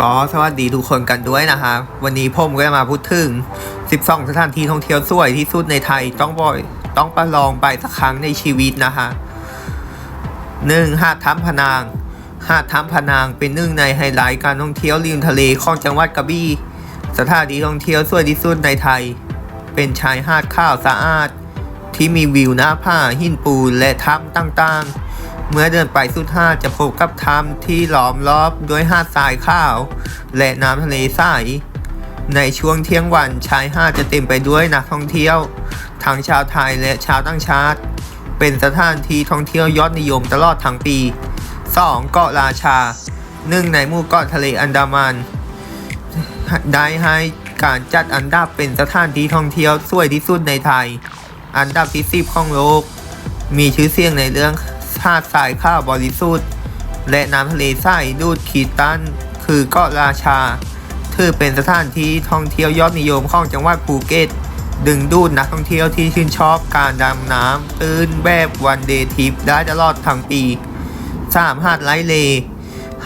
ก็สวัสดีทุกคนกันด้วยนะคะ วันนี้ผมก็จะมาพูดถึง 12 สถานที่ท่องเที่ยวสวยที่สุดในไทยต้องบ่อยต้องประลองไปสักครั้งในชีวิตนะคะหนึ่งหาดถ้ำพนาง หาดถ้ำพนางเป็นหนึ่งในไฮไลท์การท่องเที่ยวริมทะเลของจังหวัดกระบี่ สถานที่ท่องเที่ยวสวยที่สุดในไทย เป็นชายหาดข้าวสะอาด ที่มีวิวหน้าผาหินปูนและถ้ำต่างๆ เมื่อเดินไปสุดหาจะพบกับถ้ำที่ล้อมรอบด้วยหาดทรายขาว และน้ำทะเลใสในช่วงเที่ยงวันชายหาดจะเต็มไปด้วยนักท่องเที่ยว ทั้งชาวไทยและชาวต่างชาติ เป็นสถานที่ท่องเที่ยวยอดนิยมตลอดทั้งปี 2. เกาะราชาหนึ่งในหมู่เกาะทะเลอันดามัน ได้ให้การจัดอันดับเป็นสถานที่ท่องเที่ยวสวยที่สุดในไทย อันดับที่ 10 ของโลก มีชื่อเสียงในเรื่อง หาดทรายข้าวบริสุทธิ์ และน้ำทะเลใสดูดขีดตัน คือเกาะราชาถือเป็นสถานที่ท่องเที่ยวยอดนิยมของจังหวัดภูเก็ต ดึงดูดนักท่องเที่ยวที่ชื่นชอบการดำน้ำตื้นแบบวันเดย์ทริปได้ตลอดทั้งปี 3. หาดไลเล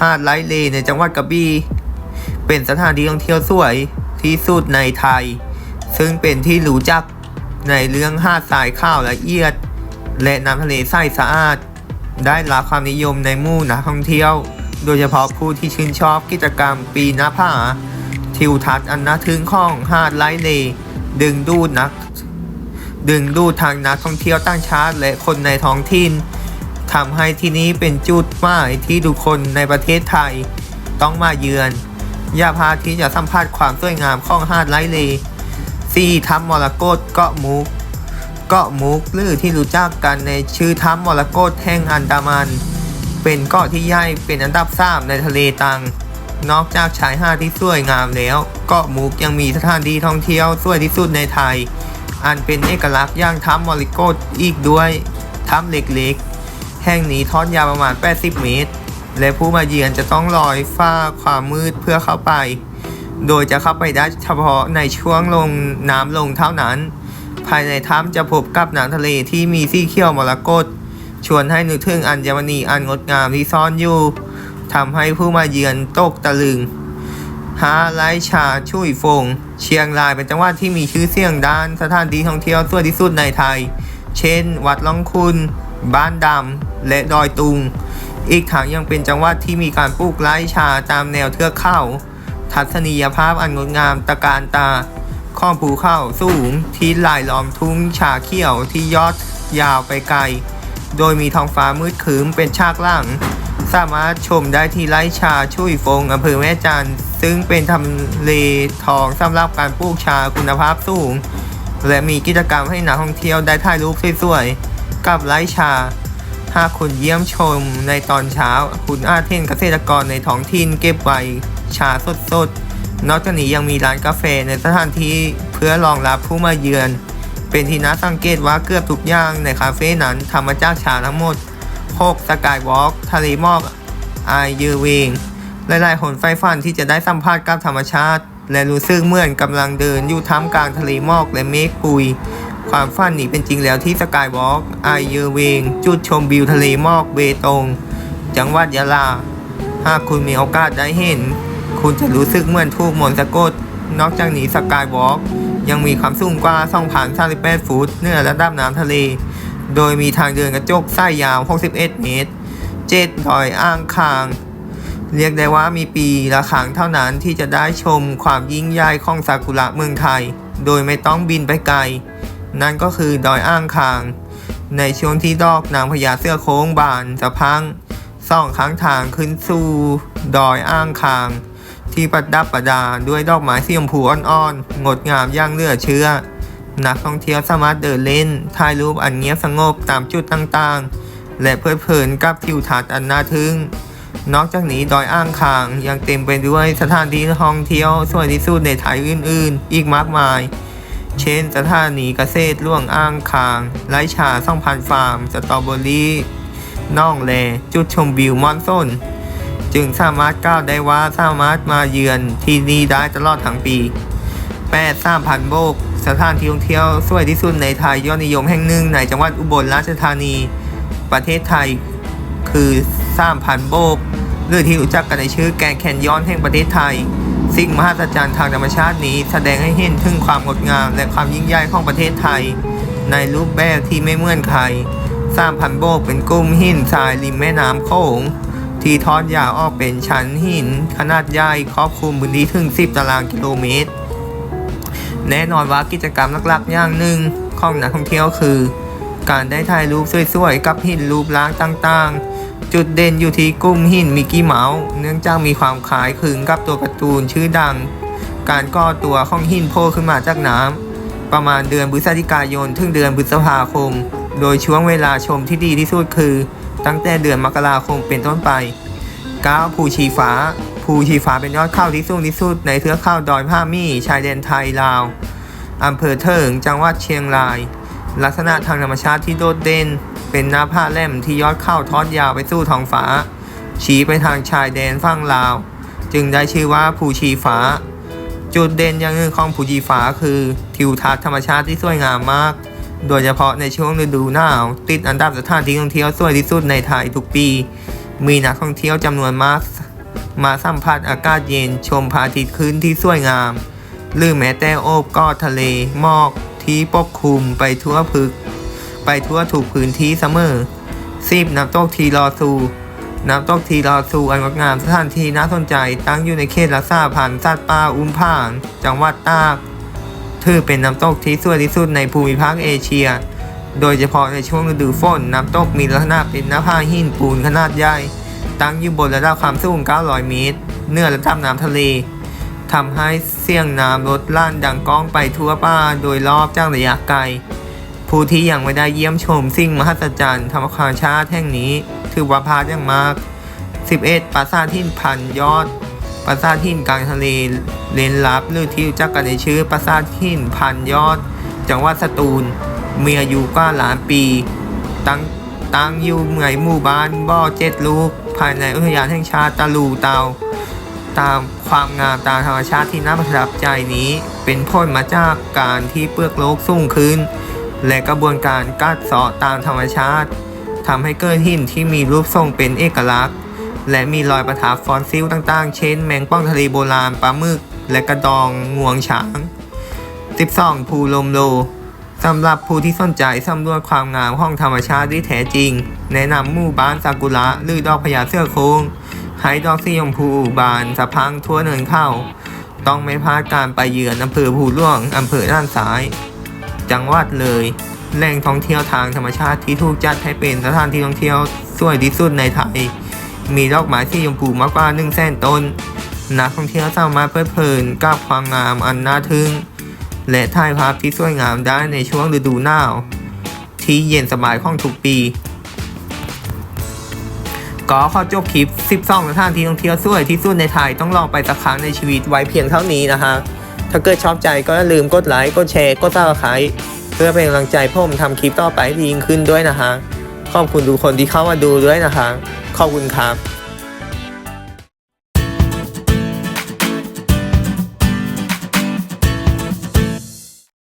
หาดไลเลในจังหวัดกระบี่ เป็นสถานที่ท่องเที่ยวสวยที่สุดในไทย ซึ่งเป็นที่รู้จักในเรื่องหาดทรายข้าวละเอียด และน้ำทะเลใสสะอาด ได้รับความนิยมในหมู่นักท่องเที่ยว โดยเฉพาะผู้ที่ชื่นชอบกิจกรรมปีนหน้าผาทิวทัศน์อันน่าทึ่งของหาดไลเลดึงดูดนัก ดึงดูดทางนักท่องเที่ยวต่างชาติและคนในท้องถิ่นทำให้ที่นี้เป็นจุดหมายที่ทุกคนในประเทศไทยต้องมาเยือน อย่าพลาดที่จะสัมผัสความสวยงามของหาดไลเลซีถ้ำมรกตเกาะมุก เกาะมุกหรือที่รู้จักกันในชื่อถ้ำมรกตแห่งอันดามัน เป็นเกาะที่ใหญ่เป็นอันดับสามในทะเลตัง นอกจากชายหาดที่สวยงามแล้ว เกาะมุกยังมีสถานที่ท่องเที่ยวสวยที่สุดในไทย อันเป็นเอกลักษณ์ย่างถ้ำมรกตอีกด้วยถ้ำเล็กๆ แห่งนี้ทอดยาวประมาณ 80 เมตร และผู้มาเยือนจะต้องลอยฟ้าความมืดเพื่อเข้าไป โดยจะเข้าไปได้เฉพาะในช่วงลงน้ำลงเท่านั้น ภายในถ้ำจะพบกับหน้ำทะเลที่มีสีเขียวมรกตชวนให้นึกถึงอัญมณีอันงดงามที่ซ่อนอยู่ทำให้ผู้มาเยือนตกตะลึงฮาไลชาชุยฟง เชียงรายเป็นจังหวัดที่มีชื่อเสียงด้านสถานที่ท่องเที่ยวสวยที่สุดในไทย เช่น วัดล่องคุณ บ้านดำ และดอยตุง อีกทั้งยังเป็นจังหวัดที่มีการปลูกไร่ชาตามแนวเทือกเขา ทัศนียภาพอันงดงามตะการตา ข้องภูเข้าสูงที่ลายล้อมทุ่งชาเขียวที่ยอดยาวไปไกล โดยมีท้องฟ้ามืดครึ้มเป็นฉากหลัง สามารถชมได้ที่ไร่ชาชุยฟงอำเภอแม่จันทร์ซึ่งเป็นทำเลทองสำหรับการปลูกชาคุณภาพสูง และมีกิจกรรมให้นักท่องเที่ยวได้ถ่ายรูปสวยๆกับไร่ชาหากคุณเยี่ยมชมในตอนเช้า คุณอาจเห็นเกษตรกรในท้องถิ่นเก็บไว้ชาสดๆ นอกจากนี้ยังมีร้านกาแฟในสถานที่เพื่อรองรับผู้มาเยือน เป็นที่น่าสังเกตว่าเกือบทุกอย่างในคาเฟ่นั้นทำมาจากชาทั้งหมด6สกายวอล์กทะเลหมอกไอยือเวงหลายๆคนไฟฝันที่จะได้สัมผัสกับธรรมชาติ และรู้สึกเหมือนกำลังเดินอยู่ท่ามกลางทะเลหมอกและเมฆปุย ความฝันนี้เป็นจริงแล้วที่สกายวอล์กไอเยอเวงจุดชมวิวทะเลหมอกเบตง จังหวัดยะลา หากคุณมีโอกาสได้เห็น คุณจะรู้สึกเหมือนถูกมนต์สะกด นอกจากนี้สกายวอล์กยังมีความสูงกว่า 2,038ฟุตเหนือระดับน้ำทะเล โดยมีทางเดินกระจกไส้ยาว 61 เมตร7ดอยอ่างคาง เรียกได้ว่ามีปีละครั้งเท่านั้นที่จะได้ชมความยิ่งใหญ่ของซากุระเมืองไทย โดยไม่ต้องบินไปไกล นั่นก็คือดอยอ่างคาง ในช่วงที่ดอกนางพญาเสื้อโค้งบานสะพังส่องข้างทางขึ้นสู่ดอยอ่างคาง ที่ประดับประดาด้วยดอกไม้สีชมพูอ่อนๆ งดงามย่างเลือเชื่อนักท่องเที่ยวสามารถเดินเล่น ถ่ายรูปอันเงียบสงบตามจุดต่างๆ และเพลิดเพลินกับทิวทัศน์อันน่าทึ่ง นอกจากนี้ดอยอ่างคางยังเต็มไปด้วยสถานที่ท่องเที่ยวสวยที่สุดในไทยอื่นๆ อีกมากมาย เช่น สถานีเกษตรล่วงอ่างคางไร่ชาส่องพันฟาร์ม สตรอเบอรี่น่องแลจุดชมวิวมอนซน จึงสามารถกล่าวได้ว่าสามารถมาเยือนที่นี่ได้ตลอดทั้งปี8 3,000โบก สถานที่ท่องเที่ยวสวยที่สุดในไทยยอดนิยมแห่งหนึ่งในจังหวัดอุบลราชธานี ประเทศไทยคือ3,000โบก หรือที่รู้จักกันในชื่อแกรนแคนยอนแห่งประเทศไทย สิ่งมหัศจรรย์ทางธรรมชาตินี้ แสดงให้เห็นถึงความงดงามและความยิ่งใหญ่ของประเทศไทย ในรูปแบบที่ไม่เหมือนใครสร้างพันโบกเป็นกลุ่มหินทรายริมแม่น้ำโขง ที่ทอดยาวออกเป็นชั้นหิน ขนาดใหญ่ครอบคลุมพื้นที่ถึง 10 ตารางกิโลเมตร แน่นอนว่ากิจกรรมหลักๆ อย่างหนึ่งของนักท่องเที่ยวคือ การได้ถ่ายรูปสวยๆ กับหินรูปร่างต่างๆ จุดเด่นอยู่ที่กลุ่มหินมิกกี้เมาส์ เนื่องจากมีความคล้ายคลึงกับตัวการ์ตูนชื่อดัง การก่อตัวของหินโผล่ขึ้นมาจากน้ำประมาณเดือนพฤศจิกายนถึงเดือนพฤษภาคม โดยช่วงเวลาชมที่ดีที่สุดคือ ตั้งแต่เดือนมกราคมเป็นต้นไป 9 ภูชีฟ้า ภูชีฟ้าเป็นยอดเขาวที่สูงที่สุดในเทือกเขาดอยผ้ามี่ชายแดนไทยลาวอำเภอเถิงจังหวัดเชียงราย ลักษณะทางธรรมชาติที่โดดเด่น เป็นหน้าผาแหลมที่ยอดเข้าทอดยาวไปสู่ท้องฟ้า ชี้ไปทางชายแดนฝั่งลาว จึงได้ชื่อว่าภูชีฟ้า จุดเด่นอย่างหนึ่งของภูชีฟ้าคือทิวทัศน์ธรรมชาติที่สวยงามมาก โดยเฉพาะในช่วงฤดูหนาว ติดอันดับสถานที่ท่องเที่ยวสวยที่สุดในไทยทุกปี มีนักท่องเที่ยวจำนวนมาก มาสัมผัสอากาศเย็นชมพระอาทิตย์ขึ้นที่สวยงาม หรือแม้แต่โอบกอดทะเลหมอกที่ปกคลุมไปทั่วพึก ไปทั่วถูกพื้นที่เสมอสิบน้ำตกทีรอซูน้ำตกทีรอซูอันงดงามสถานที่น่าสนใจตั้งอยู่ในเขตรักษาพันธุ์สัตว์ป่าอุ้มผาง จังหวัดตาก ถือเป็นน้ำตกที่สวยที่สุดในภูมิภาคเอเชีย โดยเฉพาะในช่วงฤดูฝน น้ำตกมีลักษณะเป็นหน้าผาหินปูนขนาดใหญ่ ตั้งอยู่บนระดับความสูง 900 เมตรเหนือระดับน้ำทะเลทำให้เสียงน้ำลดลั่นดังก้องไปทั่วป่าโดยรอบจากระยะไกล ผู้ที่ยังไม่ได้เยี่ยมชมสิ่งมหัศจรรย์ธรรมชาติแห่งนี้ ถือว่าพลาดอย่างมาก 11 ปราสาทหินพันยอด ปราสาทหินกลางทะเลเลนลับหรือที่รู้จักกันในชื่อปราสาทหินพันยอด จังหวัดสตูลมีอายุกว่าล้านปี ตั้งตั้งอยู่ในหมู่บ้านบ่อเจ็ดลูก ภายในอุทยานแห่งชาติตะลูเตา ตามความงามตามธรรมชาติที่น่าประทับใจนี้ เป็นผลมาจากการที่เปลือกโลกสูงขึ้น และกระบวนการกัดเซาะตามธรรมชาติทำให้เกิดหินที่มีรูปทรงเป็นเอกลักษณ์ และมีรอยประทับฟอสซิลต่างๆ เช่น แมงป่องทะเลโบราณปลาหมึก และกระดองงวงช้าง 12 ภูลมโลสำหรับผู้ที่สนใจสำรวจความงามของธรรมชาติที่แท้จริง แนะนำหมู่บ้านซากุระหรือดอกพญาเสื้อโคร่งให้ดอกสีชมพูบานสะพังทั่วเนินเข้า ต้องไม่พลาดการไปเยือนอำเภอภูล่วงอำเภอด้านซ้าย จังหวัดเลย แหล่งท่องเที่ยวทางธรรมชาติที่ถูกจัดให้เป็นสถานที่ท่องเที่ยวสวยที่สุดในไทย มีดอกไม้สีชมพูมากกว่า1 0 0 0 0แสนต้น นักท่องเที่ยวสามารถเพลิดเพลินกับความงามอันน่าทึ่ง และถ่ายภาพที่สวยงามได้ในช่วงฤดูหนาว ที่เย็นสบายของทุกปี ก็ขอจบคลิป 12สถานที่ท่องเที่ยวสวยที่สุดในไทยต้องลองไปสักครั้งในชีวิตไว้เพียงเท่านี้นะฮะถ้าเกิดชอบใจก็อย่าลืมกดไลค์ กดแชร์ กดซับสไครต์เพื่อเป็นกำลังใจผมทำคลิปต่อไปดียิ่งขึ้นด้วยนะฮะ ขอบคุณทุกคนที่เข้ามาดูด้วยนะคะ ขอบคุณครับ